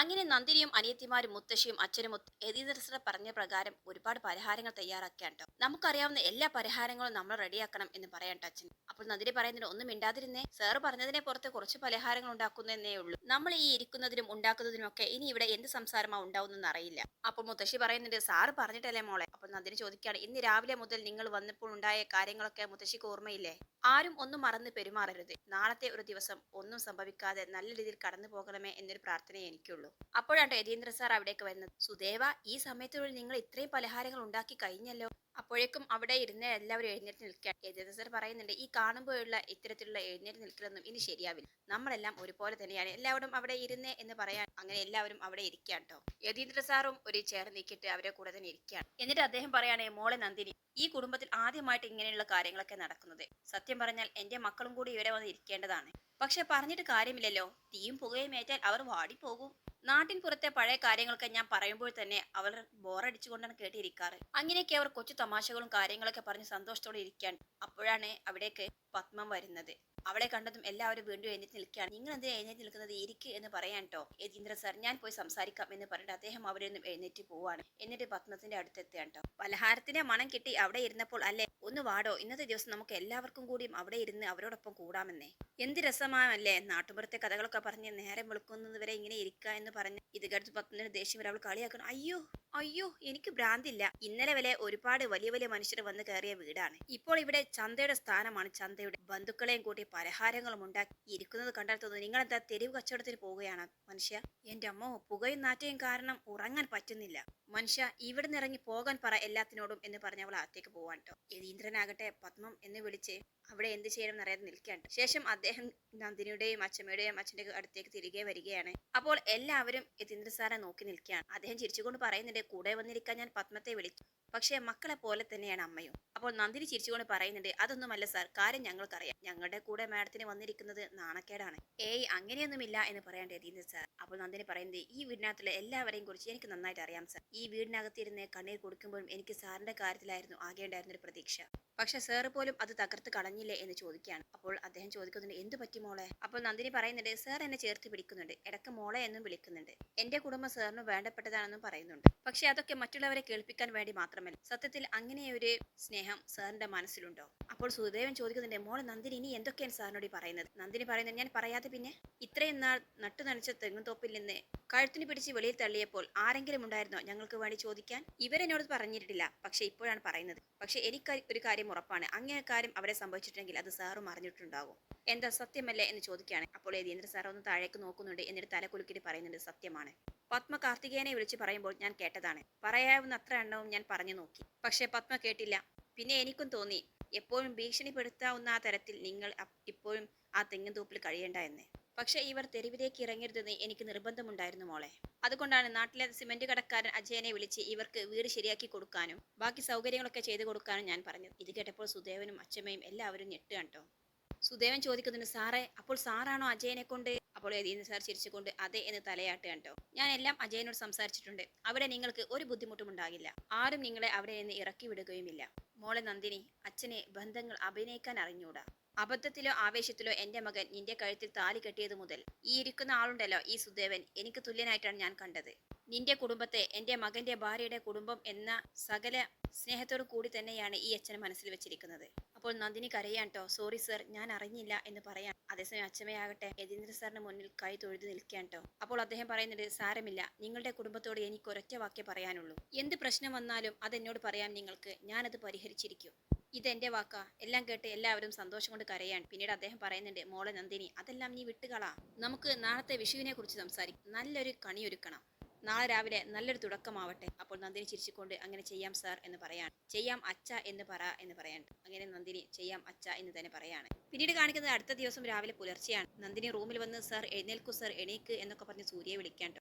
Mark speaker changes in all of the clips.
Speaker 1: അങ്ങനെ നന്ദിനിയും അനിയത്തിമാരും മുത്തശ്ശിയും അച്ഛനും യതീന്ദ്രസർ പറഞ്ഞ പ്രകാരം ഒരുപാട് പരിഹാരങ്ങൾ തയ്യാറാക്കിയാണ് ട്ടോ നമുക്കറിയാവുന്ന എല്ലാ പരിഹാരങ്ങളും നമ്മൾ റെഡിയാക്കണം എന്ന് പറയണ്ട അച്ഛൻ. അപ്പോൾ നന്ദിനി പറയുന്നതിന് ഒന്നും മിണ്ടാതിരുന്നേ. സാർ പറഞ്ഞതിനെ പുറത്ത് കുറച്ച് പലഹാരങ്ങൾ ഉണ്ടാക്കുന്നതേ ഉള്ളൂ. നമ്മൾ ഈ ഇരിക്കുന്നതിനും ഉണ്ടാക്കുന്നതിനും ഒക്കെ ഇനി ഇവിടെ എന്ത് സംസാരമാ ഉണ്ടാവുന്നെന്ന് അറിയില്ല. അപ്പോൾ മുത്തശ്ശി പറയുന്നുണ്ട് സാറ് പറഞ്ഞിട്ടല്ലേ മോളെ? അപ്പോൾ നന്ദിനി ചോദിക്കുകയാണ് ഇന്ന് രാവിലെ മുതൽ നിങ്ങൾ വന്നപ്പോൾ ഉണ്ടായ കാര്യങ്ങളൊക്കെ മുത്തശ്ശിക്ക് ഓർമ്മയില്ലേ? ആരും ഒന്നും മറന്ന് പെരുമാറരുത്. നാളത്തെ ഒരു ദിവസം ഒന്നും സംഭവിക്കാതെ നല്ല രീതിയിൽ കടന്നു പോകണമേ എന്നൊരു പ്രാർത്ഥനയെ എനിക്കുള്ളൂ. അപ്പോഴാണ് യതീന്ദ്ര സാർ അവിടേക്ക് വരുന്നത്. സുദേവ ഈ സമയത്തിനുള്ളിൽ നിങ്ങൾ ഇത്രയും പലഹാരങ്ങൾ ഉണ്ടാക്കി കഴിഞ്ഞല്ലോ? അപ്പോഴേക്കും അവിടെ ഇരുന്ന എല്ലാവരും എഴുന്നേറ്റ് നിൽക്കുക യതീന്ദ്ര സാർ പറയുന്നുണ്ട് ഈ കാണുമ്പോഴുള്ള ഇത്തരത്തിലുള്ള എഴുന്നേറ്റ് നിൽക്കലൊന്നും ഇനി ശരിയാവില്ല. നമ്മളെല്ലാം ഒരുപോലെ തന്നെയാണ്. എല്ലാവരും അവിടെ ഇരുന്നേ എന്ന് പറയാൻ അങ്ങനെ എല്ലാവരും അവിടെ ഇരിക്കാൻ കേട്ടോ യതീന്ദ്ര സാറും ഒരു ചെയർ നീക്കിയിട്ട് അവരെ കൂടെ തന്നെ ഇരിക്കുകയാണ്. എന്നിട്ട് അദ്ദേഹം പറയുകയാണെങ്കിൽ മോളെ നന്ദിനി ഈ കുടുംബത്തിൽ ആദ്യമായിട്ട് ഇങ്ങനെയുള്ള കാര്യങ്ങളൊക്കെ നടക്കുന്നത്. സത്യം പറഞ്ഞാൽ എന്റെ മക്കളും കൂടി ഇവരെ വന്ന് ഇരിക്കേണ്ടതാണ്. പക്ഷെ പറഞ്ഞിട്ട് കാര്യമില്ലല്ലോ. തീയും പുകയും ഏറ്റാൽ അവർ വാടിപ്പോകും. നാട്ടിൻ പുറത്തെ പഴയ കാര്യങ്ങളൊക്കെ ഞാൻ പറയുമ്പോൾ തന്നെ അവർ ബോറടിച്ചുകൊണ്ടാണ് കേട്ടിരിക്കാറ്. അങ്ങനെയൊക്കെ അവർ കൊച്ചു തമാശകളും കാര്യങ്ങളൊക്കെ പറഞ്ഞ് സന്തോഷത്തോടെ ഇരിക്കാൻ അപ്പോഴാണ് അവിടേക്ക് പത്മം വരുന്നത്. അവളെ കണ്ടതും എല്ലാവരും വീണ്ടും എഴുന്നേറ്റ് നിൽക്കുകയാണ്. നിങ്ങൾ എന്തിനാ എഴുന്നേറ്റ് നിൽക്കുന്നത്? ഇരിക്ക് എന്ന് പറയാൻ കേട്ടോ യതീന്ദ്ര സർ ഞാൻ പോയി സംസാരിക്കാം എന്ന് പറഞ്ഞിട്ട് അദ്ദേഹം അവിടെ നിന്നും എഴുന്നേറ്റ് പോവാണ്. എന്നിട്ട് പത്മത്തിന്റെ അടുത്തെത്തുകയാണ് കേട്ടോ പലഹാരത്തിന്റെ മണം കിട്ടി അവിടെ ഇരുന്നപ്പോൾ അല്ലേ? ഒന്ന് വാടോ. ഇന്നത്തെ ദിവസം നമുക്ക് എല്ലാവർക്കും കൂടിയും അവിടെ ഇരുന്ന് അവരോടൊപ്പം കൂടാമെന്നേ. എന്ത് രസമാണല്ലേ? നാട്ടുപുറത്തെ കഥകളൊക്കെ പറഞ്ഞ് നേരം വെളുക്കുന്നത് വരെ ഇങ്ങനെ ഇരിക്കുക എന്ന് പറഞ്ഞ് ഇത് കടുത്ത് പത്മന്റെ ദേഷ്യം വരെ അവൾ കളിയാക്കണം അയ്യോ അയ്യോ എനിക്ക് ഭ്രാന്തില്ല. ഇന്നലെ വരെ ഒരുപാട് വലിയ വലിയ മനുഷ്യർ വന്ന് കയറിയ വീടാണ്. ഇപ്പോൾ ഇവിടെ ചന്തയുടെ സ്ഥാനമാണ്. ചന്തയുടെ ബന്ധുക്കളെയും കൂട്ടി പലഹാരങ്ങളും ഉണ്ടാക്കി ഇരിക്കുന്നത് കണ്ടാൽ തോന്നുന്നു നിങ്ങൾ എന്താ തെരുവ് കച്ചവടത്തിന് പോവുകയാണ് മനുഷ്യ? എന്റെ അമ്മോ പുകയും നാറ്റയും കാരണം ഉറങ്ങാൻ പറ്റുന്നില്ല. മനുഷ്യ ഇവിടുന്ന് ഇറങ്ങി പോകാൻ പറ എല്ലാത്തിനോടും എന്ന് പറഞ്ഞ് അവൾ അകത്തേക്ക് പോവാൻ കേട്ടോ യതീന്ദ്രനാകട്ടെ പത്മം എന്ന് വിളിച്ച് അവിടെ എന്ത് ചെയ്യണം അറിയാതെ നിൽക്കുകയാണ് ശേഷം അദ്ദേഹം നന്ദിനിയുടെയും അച്ഛമ്മയുടെയും അച്ഛന്റെ അടുത്തേക്ക് തിരികെ വരികയാണ്. അപ്പോൾ എല്ലാവരും യതീന്ദ്ര സാറെ നോക്കി നിൽക്കുകയാണ്. അദ്ദേഹം ചിരിച്ചുകൊണ്ട് പറയുന്നുണ്ട് കൂടെ വന്നിരിക്കാൻ ഞാൻ പത്മത്തെ വിളിച്ചു. പക്ഷേ മക്കളെ പോലെ തന്നെയാണ് അമ്മയും. അപ്പോൾ നന്ദിനി ചിരിച്ചുകൊണ്ട് പറയുന്നുണ്ട് അതൊന്നുമല്ല സാർ കാര്യം ഞങ്ങൾക്കറിയാം. ഞങ്ങളുടെ കൂടെ മാഡത്തിന് വന്നിരിക്കുന്നത് നാണക്കേടാണ്. ഏയ് അങ്ങനെയൊന്നുമില്ല എന്ന് പറയാൻ രതീന്ദ്രൻ സാർ. അപ്പോൾ നന്ദിനി പറയുന്നത് ഈ വീടിനകത്തുള്ള എല്ലാവരെയും കുറിച്ച് എനിക്ക് നന്നായിട്ട് അറിയാം സാർ. ഈ വീടിനകത്തിരുന്ന് കണ്ണീർ കൊടുക്കുമ്പോഴും എനിക്ക് സാറിന്റെ കാര്യത്തിലായിരുന്നു ആകെ ഉണ്ടായിരുന്ന ഒരു പ്രതീക്ഷ. പക്ഷെ സാർ പോലും അത് തകർത്ത് കളഞ്ഞില്ലേ എന്ന് ചോദിക്കുകയാണ്. അപ്പോൾ അദ്ദേഹം ചോദിക്കുന്നുണ്ട് എന്ത് പറ്റി മോളെ? അപ്പോൾ നന്ദിനി പറയുന്നുണ്ട് സാർ എന്നെ ചേർത്ത് പിടിക്കുന്നുണ്ട്. ഇടയ്ക്ക് മോളെ എന്നും വിളിക്കുന്നുണ്ട്. എന്റെ കുടുംബം സാറിന് വേണ്ടപ്പെട്ടതാണെന്നും പറയുന്നുണ്ട്. പക്ഷെ അതൊക്കെ മറ്റുള്ളവരെ കേൾപ്പിക്കാൻ വേണ്ടി മാത്രമല്ല സത്യത്തിൽ അങ്ങനെ ഒരു സ്നേഹം സാറിന്റെ മനസ്സിലുണ്ടോ? അപ്പോൾ സുദേവൻ ചോദിക്കുന്നുണ്ട് മോളെ നന്ദിനി ഇനി എന്തൊക്കെയാണ് സാറിനോട് പറയുന്നത്? നന്ദിനി പറയുന്നത് ഞാൻ പറയാതെ പിന്നെ? ഇത്രയും നാൾ നട്ടു നനച്ച തെങ്ങുതോപ്പിൽ നിന്ന് കഴുത്തിന് പിടിച്ച് വെളിയിൽ തള്ളിയപ്പോൾ ആരെങ്കിലും ഉണ്ടായിരുന്നോ ഞങ്ങൾക്ക് വേണ്ടി ചോദിക്കാൻ? ഇവരെന്നോട് പറഞ്ഞിട്ടില്ല പക്ഷെ ഇപ്പോഴാണ് പറയുന്നത്. പക്ഷെ എനിക്ക് ഒരു കാര്യം ഉറപ്പാണ് അങ്ങനെ കാര്യം അവരെ സംഭവിച്ചിട്ടുണ്ടെങ്കിൽ അത് സാറും അറിഞ്ഞിട്ടുണ്ടാകും എന്താ സത്യമല്ലേ എന്ന് ചോദിക്കുകയാണ്. അപ്പോൾ യതീന്ദ്ര സാർ ഒന്ന് താഴേക്ക് നോക്കുന്നുണ്ട് എന്നിട്ട് തല കുലുക്കിട്ട് പറയുന്നുണ്ട് സത്യമാണ്. പത്മ കാർത്തികേയനെ വിളിച്ച് പറയുമ്പോൾ ഞാൻ കേട്ടതാണ്. പറയാവുന്ന അത്ര എണ്ണവും ഞാൻ പറഞ്ഞു നോക്കി. പക്ഷെ പത്മ കേട്ടില്ല. പിന്നെ എനിക്കും തോന്നി എപ്പോഴും ഭീഷണിപ്പെടുത്താവുന്ന ആ തരത്തിൽ നിങ്ങൾ ഇപ്പോഴും ആ തെങ്ങിൻ തൂപ്പിൽ കഴിയേണ്ട എന്ന്. പക്ഷെ ഇവർ തെരുവിലേക്ക് ഇറങ്ങരുതെന്ന് എനിക്ക് നിർബന്ധമുണ്ടായിരുന്നു മോളെ. അതുകൊണ്ടാണ് നാട്ടിലെ സിമന്റ് കടക്കാരൻ അജയനെ വിളിച്ച് ഇവർക്ക് വീട് ശരിയാക്കി കൊടുക്കാനും ബാക്കി സൗകര്യങ്ങളൊക്കെ ചെയ്തു കൊടുക്കാനും ഞാൻ പറഞ്ഞു ഇത് കേട്ടപ്പോൾ സുദേവനും അച്ഛമ്മയും എല്ലാവരും ഞെട്ടുകയാണ് കേട്ടോ സുദേവൻ ചോദിക്കുന്നുണ്ട് സാറേ അപ്പോൾ സാറാണോ അജയനെ കൊണ്ട്? അപ്പോൾ യതീന്ദ്ര സാർ ചിരിച്ചുകൊണ്ട് അതെ എന്ന് തലയാട്ട് കണ്ടോ ഞാൻ എല്ലാം അജയനോട് സംസാരിച്ചിട്ടുണ്ട്. അവിടെ നിങ്ങൾക്ക് ഒരു ബുദ്ധിമുട്ടും ഉണ്ടാകില്ല. ആരും നിങ്ങളെ അവിടെ നിന്ന് ഇറക്കി വിടുകയുമില്ല. മോളെ നന്ദിനി അച്ഛനെ ബന്ധങ്ങൾ അഭിനയിക്കാൻ അറിഞ്ഞൂടാ. അബദ്ധത്തിലോ ആവേശത്തിലോ എന്റെ മകൻ നിന്റെ കഴുത്തിൽ താലി കെട്ടിയത് മുതൽ ഈ ഇരിക്കുന്ന ആളുണ്ടല്ലോ ഈ സുദേവൻ. എനിക്ക് തുല്യനായിട്ടാണ് ഞാൻ കണ്ടത്. നിന്റെ കുടുംബത്തെ എന്റെ മകന്റെ ഭാര്യയുടെ കുടുംബം എന്ന സകല സ്നേഹത്തോടു കൂടി തന്നെയാണ് ഈ അച്ഛൻ മനസ്സിൽ വെച്ചിരിക്കുന്നത്. അപ്പോൾ നന്ദിനി കരയാൻ ട്ടോ. സോറി സർ ഞാൻ അറിഞ്ഞില്ല എന്ന് പറയാൻ. അതേസമയം അച്ഛമ്മയാകട്ടെ യതീന്ദ്ര സാറിന് മുന്നിൽ കൈ തൊഴുതു നിൽക്കാൻ ട്ടോ. അപ്പോൾ അദ്ദേഹം പറയുന്നത് സാരമില്ല നിങ്ങളുടെ കുടുംബത്തോട് എനിക്ക് ഒരൊറ്റ വാക്കേ പറയാനുള്ളൂ. എന്ത് പ്രശ്നം വന്നാലും അതെന്നോട് പറയാം നിങ്ങൾക്ക്. ഞാനത് പരിഹരിച്ചിരിക്കും. ഇതെന്റെ വാക്കാ. എല്ലാം കേട്ട് എല്ലാവരും സന്തോഷം കൊണ്ട് കരയാൻ പിന്നീട് അദ്ദേഹം പറയുന്നുണ്ട് മോളെ നന്ദിനി അതെല്ലാം നീ വിട്ടുകളാ. നമുക്ക് നാളത്തെ വിഷുവിനെ കുറിച്ച് സംസാരിക്കും. നല്ലൊരു കണിയൊരുക്കണം. നാളെ രാവിലെ നല്ലൊരു തുടക്കമാവട്ടെ. അപ്പോൾ നന്ദിനി ചിരിച്ചുകൊണ്ട് അങ്ങനെ ചെയ്യാം സാർ എന്ന് പറയാണ്. ചെയ്യാം അച്ഛ എന്ന് പറ എന്ന് പറയാൻ അങ്ങനെ നന്ദിനി ചെയ്യാം അച്ഛ എന്ന് തന്നെ പറയാണ്. പിന്നീട് കാണിക്കുന്നത് അടുത്ത ദിവസം രാവിലെ പുലർച്ചെയാണ്. നന്ദിനി റൂമിൽ വന്ന് സാർ എഴുന്നേൽക്കൂ സാർ എണീക്ക് എന്നൊക്കെ പറഞ്ഞ് സൂര്യയെ വിളിക്കാൻ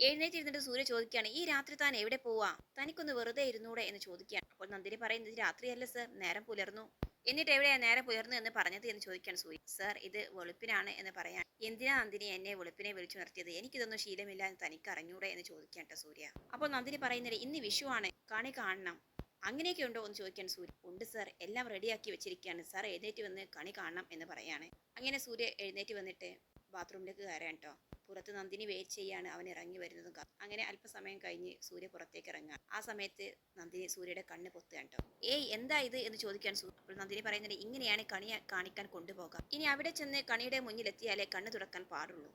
Speaker 1: എഴുന്നേറ്റിരുന്നിട്ട് സൂര്യ ചോദിക്കുകയാണ് ഈ രാത്രി താൻ എവിടെ പോവാ? തനിക്കൊന്ന് വെറുതെ ഇരുന്നൂടെ? എന്ന് ചോദിക്കുകയാണ്. അപ്പോൾ നന്ദിനി പറയുന്നത് രാത്രിയല്ല സർ? നേരം പുലർന്നു. എന്നിട്ട് എവിടെയാ നേരെ പുലർന്നു എന്ന് പറഞ്ഞത് എന്ന് ചോദിക്കാൻ സൂര്യ സർ ഇത് വെളുപ്പിനാണ് എന്ന് പറയാൻ. എന്തിനാ നന്ദിനി എന്നെ വെളുപ്പിനെ വിളിച്ചു നിർത്തിയത്? എനിക്കിതൊന്നും ശീലമില്ല എന്ന് തനിക്ക് അറിഞ്ഞൂടെ എന്ന് ചോദിക്കാൻ സൂര്യ. അപ്പോൾ നന്ദിനി പറയുന്നത് ഇന്ന് വിഷു ആണ് കണി കാണണം. അങ്ങനെയൊക്കെ ഉണ്ടോ എന്ന് ചോദിക്കാൻ സൂര്യ. ഉണ്ട് സർ. എല്ലാം റെഡിയാക്കി വെച്ചിരിക്കുകയാണ് സാർ എഴുന്നേറ്റ് വന്ന് കണി കാണണം എന്ന് പറയാണ്. അങ്ങനെ സൂര്യ എഴുന്നേറ്റ് വന്നിട്ട് ബാത്റൂമിലേക്ക് കയറാൻ കേട്ടോ പുറത്ത് നന്ദിനി വെയിറ്റ് ചെയ്യാണ് അവൻ ഇറങ്ങി വരുന്നത് അങ്ങനെ അല്പസമയം കഴിഞ്ഞ് സൂര്യ പുറത്തേക്ക് ഇറങ്ങുക. ആ സമയത്ത് നന്ദിനി സൂര്യയുടെ കണ്ണ് പൊത്തുക കേട്ടോ ഏയ് എന്താ ഇത്? എന്ന് ചോദിക്കാൻ അപ്പോൾ നന്ദിനി പറയുന്നത് ഇങ്ങനെയാണ് കണി കാണിക്കാൻ കൊണ്ടുപോകാം. ഇനി അവിടെ ചെന്ന് കണിയുടെ മുന്നിലെത്തിയാലേ കണ്ണ് തുറക്കാൻ പാടുള്ളൂ.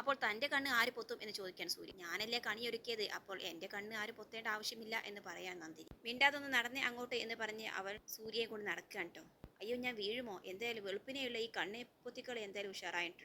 Speaker 1: അപ്പോൾ തന്റെ കണ്ണ് ആര് പൊത്തും എന്ന് ചോദിക്കാൻ സൂര്യ. ഞാനല്ലേ കണി ഒരുക്കിയത്? അപ്പോൾ എന്റെ കണ്ണ് ആര് പൊത്തേണ്ട ആവശ്യമില്ല എന്ന് പറയാൻ നന്ദിനി. മിണ്ടാതൊന്ന് നടന്നേ അങ്ങോട്ട് എന്ന് പറഞ്ഞ് അവൾ സൂര്യയെ കൊണ്ട് നടക്കുകയാണ് കേട്ടോ അയ്യോ ഞാൻ വീഴുമോ? എന്തായാലും വെളുപ്പിനെയുള്ള ഈ കണ്ണ് പൊത്തിക്കളി എന്തായാലും ഉഷാറായിട്ട്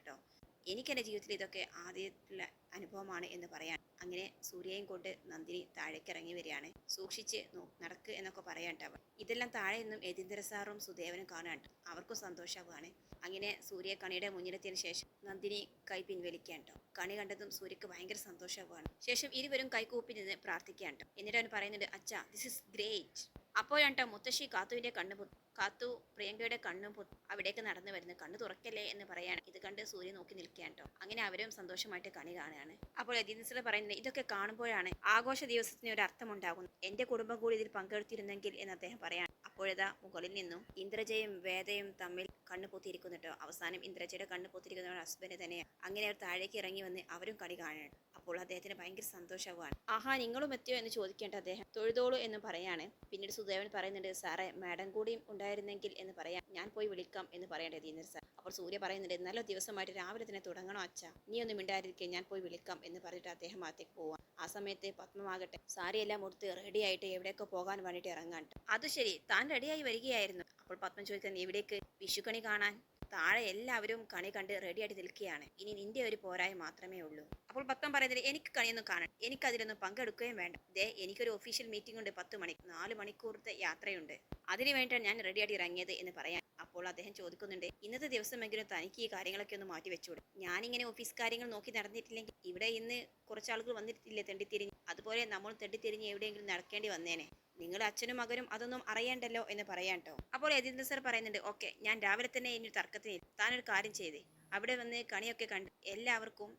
Speaker 1: കേട്ടോ എനിക്ക് എന്റെ ജീവിതത്തിൽ ഇതൊക്കെ ആദ്യമുള്ള അനുഭവമാണ് എന്ന് പറയാൻ. അങ്ങനെ സൂര്യയും കൊണ്ട് നന്ദിനി താഴേക്ക് ഇറങ്ങി വരികയാണ്. സൂക്ഷിച്ച് നടക്ക് എന്നൊക്കെ പറയാൻ അവൾ ഇതെല്ലാം താഴെ നിന്നും യതീന്ദ്ര സാറും സുദേവനും കാണാൻ അവർക്കും സന്തോഷമാവുകയാണ് അങ്ങനെ സൂര്യ കണിയുടെ മുന്നിലെത്തിയതിനു ശേഷം നന്ദിനി കൈ പിൻവലിക്കാൻ ട്ടോ കണി കണ്ടതും സൂര്യക്ക് ഭയങ്കര സന്തോഷമാവുകയാണ് ശേഷം ഇരുവരും കൈകൂപ്പി നിന്ന് പ്രാർത്ഥിക്കാൻ ട്ടോ എന്നിട്ട് അവൻ പറയുന്നുണ്ട് അച്ഛാ ദിസ് ഇസ് ഗ്രേറ്റ് അപ്പോഴാണ് മുത്തശ്ശി കാത്തുവിന്റെ കണ്ണ് പൊ- കാത്തു പ്രിയങ്കയുടെ കണ്ണും അവിടേക്ക് നടന്നു വരുന്നു. കണ്ണു തുറക്കല്ലേ എന്ന് പറയാണ്. ഇത് കണ്ട് സൂര്യ നോക്കി നിൽക്കുകയാണ് കേട്ടോ. അങ്ങനെ അവരും സന്തോഷമായിട്ട് കണി കാണുകയാണ്. അപ്പോൾ യതീന്ദ്ര പറയുന്നത് ഇതൊക്കെ കാണുമ്പോഴാണ് ആഘോഷ ദിവസത്തിന് ഒരു അർത്ഥമുണ്ടാകുന്നു എന്റെ കുടുംബം കൂടി ഇതിൽ പങ്കെടുത്തിരുന്നെങ്കിൽ എന്ന് അദ്ദേഹം പറയാണ്. അപ്പോഴതാ മുകളിൽ നിന്നും ഇന്ദ്രജയും വേദയും തമ്മിൽ കണ്ണു പൊത്തിയിരിക്കുന്നു കേട്ടോ. അവസാനം ഇന്ദ്രജയുടെ കണ്ണു പൊത്തിരിക്കുന്ന ഹസ്ബൻഡ് തന്നെയാണ്. അങ്ങനെ അവർ താഴേക്ക് ഇറങ്ങി വന്ന് അവരും കണി കാണണം അപ്പോൾ അദ്ദേഹത്തിന് ഭയങ്കര സന്തോഷമാണ് ആഹാ നിങ്ങളും എത്തിയോ എന്ന് ചോദിക്കേണ്ട അദ്ദേഹം തൊഴുതോളൂ എന്ന് പറയാണ്. പിന്നീട് സുദേവൻ പറയുന്നുണ്ട് സാറേ മാഡം കൂടിയും ഉണ്ടായിരുന്നെങ്കിൽ എന്ന് പറയാം. ഞാൻ പോയി വിളിക്കാം എന്ന് പറയേണ്ടത് ദീനർ സാർ അപ്പോൾ സൂര്യ പറയുന്നുണ്ട് നല്ല ദിവസമായിട്ട് രാവിലെ തന്നെ തുടങ്ങണോ അച്ഛ? നീ ഒന്നും മിണ്ടാതിരിക്കെ ഞാൻ പോയി വിളിക്കാം എന്ന് പറഞ്ഞിട്ട് അദ്ദേഹം അകത്തേക്ക് പോവാം. ആ സമയത്ത് പത്മമാകട്ടെ സാരിയെല്ലാം ഉടുത്ത് റെഡിയായിട്ട് എവിടെയൊക്കെ പോകാൻ വേണ്ടിയിട്ട് ഇറങ്ങാൻ. അത് ശരി താൻ റെഡിയായി വരികയായിരുന്നു. അപ്പോൾ പത്മ ചോദിക്കുന്നത് എവിടേക്ക്? വിഷുക്കണി കാണാൻ? താഴെ എല്ലാവരും കണി കണ്ട് റെഡിയായിട്ട് നിൽക്കുകയാണ്. ഇനി നിന്റെ ഒരു പോരായ്മ മാത്രമേ ഉള്ളൂ. അപ്പോൾ പത്തം പറയുന്നത് എനിക്ക് കണിയൊന്നും കാണാൻ എനിക്ക് അതിലൊന്നും പങ്കെടുക്കുകയും വേണ്ട. ദേ എനിക്കൊരു ഒഫീഷ്യൽ മീറ്റിംഗ് ഉണ്ട് പത്ത് മണി നാല് മണിക്കൂറത്തെ യാത്രയുണ്ട്. അതിനു വേണ്ടിയാണ് ഞാൻ റെഡിയായിട്ട് ഇറങ്ങിയത് എന്ന് പറയാൻ. അപ്പോൾ അദ്ദേഹം ചോദിക്കുന്നുണ്ട് ഇന്നത്തെ ദിവസമെങ്കിലും തനിക്ക് ഈ കാര്യങ്ങളൊക്കെ ഒന്ന് മാറ്റി വെച്ചുകൂടെ ഞാനിങ്ങനെ ഓഫീസ് കാര്യങ്ങൾ നോക്കി നടന്നിട്ടില്ലെങ്കിൽ ഇവിടെ ഇന്ന് കുറച്ച് വന്നിട്ടില്ലേ തെണ്ടിത്തിരിഞ്ഞ്? അതുപോലെ നമ്മൾ തെണ്ടിത്തിരിഞ്ഞ് എവിടെയെങ്കിലും നടക്കേണ്ടി വന്നേനെ. നിങ്ങൾ അച്ഛനും മകനും അതൊന്നും അറിയണ്ടല്ലോ എന്ന് പറയാൻ അപ്പോൾ യതീന്ദ്ര സർ പറയുന്നുണ്ട് ഓക്കെ ഞാൻ രാവിലെ തന്നെ ഇനി തർക്കത്തിന് താനൊരു കാര്യം ചെയ്തേ. അവിടെ വന്ന് കണിയൊക്കെ കണ്ട് എല്ലാവർക്കും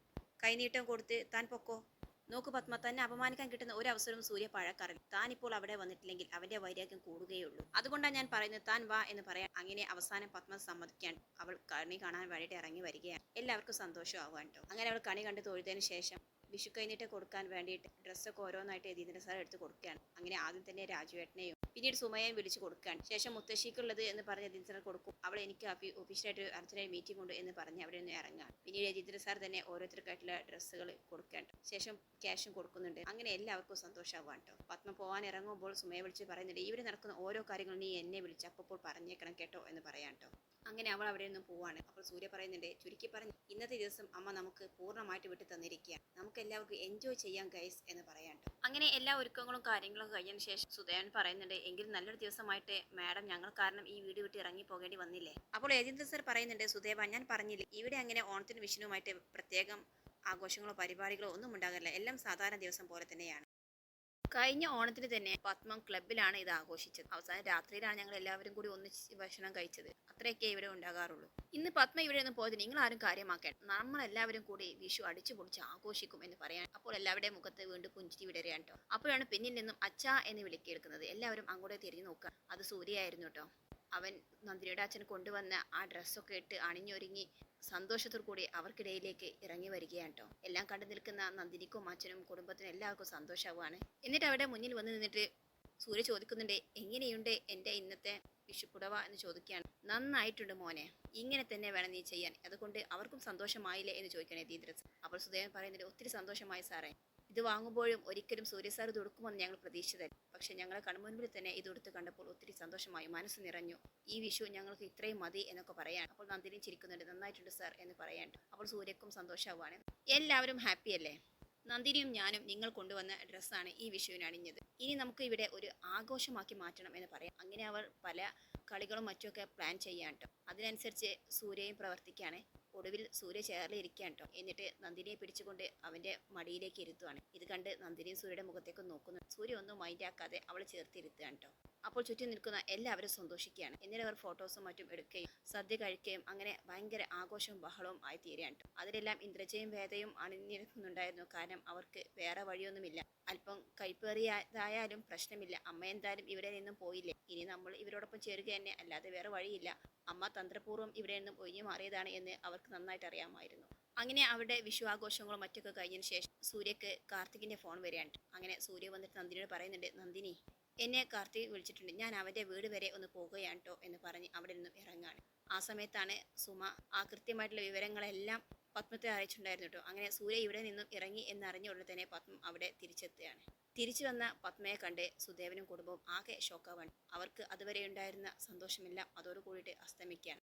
Speaker 1: കൈനീട്ടം കൊടുത്ത് താൻ പൊക്കോ? നോക്കു പത്മ തന്നെ അപമാനിക്കാൻ കിട്ടുന്ന ഒരു അവസരവും സൂര്യ പഴക്കാറില്ല. താൻ ഇപ്പോൾ അവിടെ വന്നിട്ടില്ലെങ്കിൽ അവന്റെ വൈരാഗ്യം കൂടുകയുള്ളൂ. അതുകൊണ്ടാണ് ഞാൻ പറയുന്നത് താൻ വാ എന്ന് പറയാൻ അങ്ങനെ അവസാനം പത്മ സമ്മതിക്കാൻ അവൾ കണി കാണാൻ വേണ്ടിയിട്ട് ഇറങ്ങി വരികയാണ്. എല്ലാവർക്കും സന്തോഷമാവാൻ കേട്ടോ അങ്ങനെ അവൾ കണി കണ്ട് തൊഴുതതിന് ശേഷം വിഷു കഴിഞ്ഞിട്ട് കൊടുക്കാൻ വേണ്ടിയിട്ട് ഡ്രസ്സൊക്കെ ഓരോന്നായിട്ട് യതീന്ദ്ര സാർ എടുത്ത് കൊടുക്കുകയാണ്. അങ്ങനെ ആദ്യം തന്നെ രാജുവേട്ടനെയും പിന്നീട് സുമയെ വിളിച്ചു കൊടുക്കുകയാണ്. ശേഷം മുത്തശ്ശിക്കുള്ളത് എന്ന് പറഞ്ഞ് യതീന്ദ്ര സാർ കൊടുക്കും. അവൾ എനിക്ക് ഒഫീഷ്യലായിട്ട് അർജന്റായി മീറ്റിംഗ് ഉണ്ട് എന്ന് പറഞ്ഞ് അവിടെ നിന്ന് ഇറങ്ങാൻ പിന്നീട് യതീന്ദ്ര സാർ തന്നെ ഓരോരുത്തർക്കായിട്ടുള്ള ഡ്രസ്സുകൾ കൊടുക്കേണ്ട ശേഷം ക്യാഷും കൊടുക്കുന്നുണ്ട്. അങ്ങനെ എല്ലാവർക്കും സന്തോഷമാവാൻ കേട്ടോ. പത്മ പോകാൻ ഇറങ്ങുമ്പോൾ സുമയെ വിളിച്ച് പറയുന്നുണ്ട് ഇവിടെ നടക്കുന്ന ഓരോ കാര്യങ്ങളും നീ എന്നെ വിളിച്ച് അപ്പോൾ പറഞ്ഞേക്കണം കേട്ടോ എന്ന് പറയാം കേട്ടോ. അങ്ങനെ അവൾ അവിടെ നിന്ന് പോവാണ്. അപ്പോൾ സൂര്യ പറയുന്നുണ്ട് ചുരുക്കി പറഞ്ഞ് ഇന്നത്തെ ദിവസം അമ്മ നമുക്ക് പൂർണമായിട്ട് വിട്ടു തന്നിരിക്കുക നമുക്ക് എല്ലാവർക്കും എൻജോയ് ചെയ്യാം ഗൈസ് എന്ന് പറയാണ്ട് അങ്ങനെ എല്ലാ ഒരുക്കങ്ങളും കാര്യങ്ങളും കഴിഞ്ഞതിന് ശേഷം സുധയൻ പറയുന്നുണ്ട് എങ്കിലും നല്ലൊരു ദിവസമായിട്ട് മാഡം ഞങ്ങൾ കാരണം ഈ വീട് വിട്ട് ഇറങ്ങി പോകേണ്ടി വന്നില്ലേ? അപ്പോൾ യതീന്ദ്ര സർ പറയുന്നുണ്ട് സുധേവ ഞാൻ പറഞ്ഞില്ലേ ഇവിടെ അങ്ങനെ ഓണത്തിന് വിഷ്ണുവുമായിട്ട് പ്രത്യേകം ആഘോഷങ്ങളോ പരിപാടികളോ ഒന്നും ഉണ്ടാകില്ല എല്ലാം സാധാരണ ദിവസം പോലെ തന്നെയാണ്. കഴിഞ്ഞ ഓണത്തിന് തന്നെ പത്മം ക്ലബിലാണ് ഇത് ആഘോഷിച്ചത്. അവസാനം രാത്രിയിലാണ് ഞങ്ങൾ എല്ലാവരും കൂടി ഒന്നിച്ച് ഭക്ഷണം കഴിച്ചത്. അത്രയൊക്കെ ഇവിടെ ഉണ്ടാകാറുള്ളൂ. ഇന്ന് പത്മ ഇവിടെ നിന്ന് പോയത് നിങ്ങൾ ആരും കാര്യമാക്കേണ്ട. നമ്മളെല്ലാവരും കൂടി വിഷു അടിച്ചു പൊളിച്ച് ആഘോഷിക്കും എന്ന് പറയാൻ അപ്പോൾ എല്ലാവരുടെയും മുഖത്ത് വീണ്ടും പുഞ്ചിരി വിടരുകയാണ് കേട്ടോ. അപ്പോഴാണ് പിന്നിൽ നിന്നും അച്ഛ എന്ന് വിളിക്കേൾക്കുന്നത് എല്ലാവരും അങ്ങോട്ട് തിരിഞ്ഞു നോക്കുക. അത് സൂര്യയായിരുന്നു കേട്ടോ. അവൻ നന്ദിനിയുടെ അച്ഛൻ കൊണ്ടുവന്ന ആ ഡ്രസ്സൊക്കെ ഇട്ട് അണിഞ്ഞൊരുങ്ങി സന്തോഷത്തോടു കൂടി അവർക്കിടയിലേക്ക് ഇറങ്ങി വരികയാണ് കേട്ടോ. എല്ലാം കണ്ടു നിൽക്കുന്ന നന്ദിനിക്കും അച്ഛനും കുടുംബത്തിനും എല്ലാവർക്കും സന്തോഷമാവാണ് എന്നിട്ട് അവിടെ മുന്നിൽ വന്ന് നിന്നിട്ട് സൂര്യ ചോദിക്കുന്നുണ്ട് എങ്ങനെയുണ്ട് എന്റെ ഇന്നത്തെ വിഷുപ്പുടവ? എന്ന് ചോദിക്കുകയാണ്. നന്നായിട്ടുണ്ട് മോനെ. ഇങ്ങനെ തന്നെ വേണം നീ ചെയ്യാൻ. അതുകൊണ്ട് അവർക്കും സന്തോഷമായില്ലേ എന്ന് ചോദിക്കണേ ദീദ്രസ് അപ്പോൾ സുദേവൻ പറയുന്നത് ഒത്തിരി സന്തോഷമായി സാറേ. ഇത് വാങ്ങുമ്പോഴും ഒരിക്കലും സൂര്യ സാർ ഇത് ഞങ്ങൾ പ്രതീക്ഷിച്ചതല്ല. പക്ഷെ ഞങ്ങളെ കൺമുൻപിൽ തന്നെ ഇത് ഉടുത്ത് കണ്ടപ്പോൾ ഒത്തിരി സന്തോഷമായി. മനസ്സ് നിറഞ്ഞു. ഈ വിഷു ഞങ്ങൾക്ക് ഇത്രയും മതി എന്നൊക്കെ പറയാൻ അപ്പോൾ നന്ദിനി ചിരിക്കുന്നുണ്ട് നന്നായിട്ടുണ്ട് സാർ എന്ന് പറയാണ്ട്. അപ്പോൾ സൂര്യക്കും സന്തോഷമാവാണ് എല്ലാവരും ഹാപ്പി അല്ലേ? നന്ദിനിയും ഞാനും നിങ്ങൾ കൊണ്ടുവന്ന ഡ്രസ്സാണ് ഈ വിഷുവിന് അണിഞ്ഞത്. ഇനി നമുക്ക് ഇവിടെ ഒരു ആഘോഷമാക്കി മാറ്റണം എന്ന് പറയാം. അങ്ങനെ അവർ പല കളികളും മറ്റുമൊക്കെ പ്ലാൻ ചെയ്യാൻ കേട്ടോ അതിനനുസരിച്ച് സൂര്യയും പ്രവർത്തിക്കുകയാണ്. ഒടുവിൽ സൂര്യ ചേർലിരിക്കുകയാണ് കേട്ടോ എന്നിട്ട് നന്ദിനിയെ പിടിച്ചുകൊണ്ട് അവന്റെ മടിയിലേക്ക് ഇരുത്തുവാണ്. ഇത് കണ്ട് നന്ദിനിയും സൂര്യയുടെ മുഖത്തേക്ക് നോക്കുന്നു. സൂര്യ ഒന്നും മൈൻഡാക്കാതെ അവൾ ചേർത്തിരുത്തുകയാണ് കേട്ടോ അപ്പോൾ ചുറ്റി നിൽക്കുന്ന എല്ലാവരും സന്തോഷിക്കുകയാണ്. എന്നിട്ട് അവർ ഫോട്ടോസും മറ്റും എടുക്കുകയും സദ്യ കഴിക്കുകയും അങ്ങനെ ഭയങ്കര ആഘോഷവും ബഹളവും ആയി തീരുകയാണ്. അതിലെല്ലാം ഇന്ദ്രജയും വേദയും അണിഞ്ഞിരിക്കുന്നുണ്ടായിരുന്നു കാരണം അവർക്ക് വേറെ വഴിയൊന്നുമില്ല. അല്പം കൈപ്പേറിയതായാലും പ്രശ്നമില്ല. അമ്മ എന്തായാലും ഇവിടെ നിന്നും പോയില്ലേ? ഇനി നമ്മൾ ഇവരോടൊപ്പം ചേരുക തന്നെ. അല്ലാതെ വേറെ വഴിയില്ല. അമ്മ തന്ത്രപൂർവം ഇവിടെ നിന്നും ഒഴിഞ്ഞു മാറിയതാണ് എന്ന് അവർക്ക് നന്നായിട്ട് അറിയാമായിരുന്നു. അങ്ങനെ അവരുടെ വിഷു മറ്റൊക്കെ കഴിഞ്ഞതിന് ശേഷം സൂര്യക്ക് കാർത്തികിന്റെ ഫോൺ വരികയാണ്. അങ്ങനെ സൂര്യ വന്നിട്ട് നന്ദിനിയോട് പറയുന്നുണ്ട് നന്ദിനി എന്നെ കാർത്തി വിളിച്ചിട്ടുണ്ട്. ഞാൻ അവന്റെ വീട് വരെ ഒന്ന് പോകുകയാണ് കേട്ടോ എന്ന് പറഞ്ഞ് അവിടെ നിന്നും ഇറങ്ങാണ്. ആ സമയത്താണ് സുമ ആ കൃത്യമായിട്ടുള്ള വിവരങ്ങളെല്ലാം പത്മത്തെ അറിയിച്ചിട്ടുണ്ടായിരുന്നു കേട്ടോ അങ്ങനെ സൂര്യ ഇവിടെ നിന്നും ഇറങ്ങി എന്നറിഞ്ഞ ഉടനെ തന്നെ പത്മം അവിടെ തിരിച്ചെത്തുകയാണ്. തിരിച്ചു വന്ന പത്മയെ കണ്ട് സുദേവനും കുടുംബവും ആകെ ഷോക്കാവാണ് അവർക്ക് അതുവരെ ഉണ്ടായിരുന്ന സന്തോഷമെല്ലാം അതോടുകൂടിയിട്ട് അസ്തമിക്കുകയാണ്.